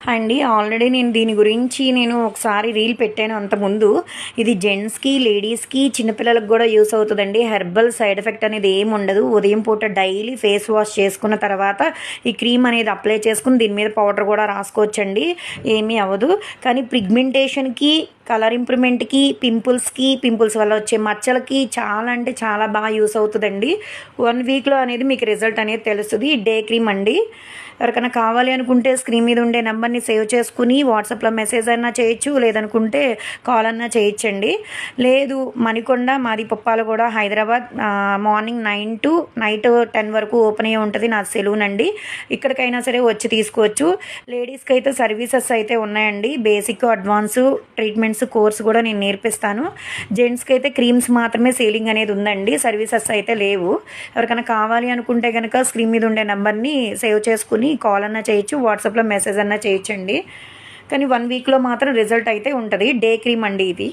అండి ఆల్రెడీ నేను దీని గురించి నేను ఒకసారి రీల్ పెట్టాను అంతకుముందు. ఇది జెంట్స్కి లేడీస్కి చిన్నపిల్లలకు కూడా యూస్ అవుతుందండి. హెర్బల్ సైడ్ ఎఫెక్ట్ అనేది ఏమి ఉండదు. ఉదయం పూట డైలీ ఫేస్ వాష్ చేసుకున్న తర్వాత ఈ క్రీమ్ అనేది అప్లై చేసుకుని దీని మీద పౌడర్ కూడా రాసుకోవచ్చండి. ఏమీ అవ్వదు. కానీ పిగ్మెంటేషన్కి కలర్ ఇంప్రూవ్మెంట్కి పింపుల్స్కి పింపుల్స్ వల్ల వచ్చే మచ్చలకి చాలా అంటే చాలా బాగా యూస్ అవుతుందండి. వన్ వీక్లో అనేది మీకు రిజల్ట్ అనేది తెలుస్తుంది. డే క్రీమ్ అండి. ఎవరికైనా కావాలి అనుకుంటే స్క్రీన్ మీద ఉండే నెంబర్ని సేవ్ చేసుకుని వాట్సాప్లో మెసేజ్ అయినా చేయొచ్చు లేదనుకుంటే కాల్ అన్నా చేయొచ్చండి. లేదు మణికొండ మాది పొప్పాలు కూడా Hyderabad morning nine to night ten వరకు ఓపెన్ అయ్యి ఉంటుంది. నా సెలూన్ అండి. ఇక్కడికైనా సరే వచ్చి తీసుకోవచ్చు. లేడీస్కి అయితే సర్వీసెస్ అయితే ఉన్నాయండి. బేసిక్ అడ్వాన్స్ ట్రీట్మెంట్స్ కోర్స్ కూడా నేను నేర్పిస్తాను. జెంట్స్కి అయితే క్రీమ్స్ మాత్రమే సేలింగ్ అనేది ఉందండి. సర్వీసెస్ అయితే లేవు. ఎవరికైనా కావాలి అనుకుంటే కనుక స్క్రీన్ మీద ఉండే నెంబర్ని సేవ్ చేసుకుని కాల్ అన్నా చేయొచ్చు వాట్సాప్లో మెసేజ్ అన్నా చేయొచ్చండి. కానీ వన్ వీక్లో మాత్రం రిజల్ట్ అయితే ఉంటుంది. డే క్రీమ్ అండి ఇది.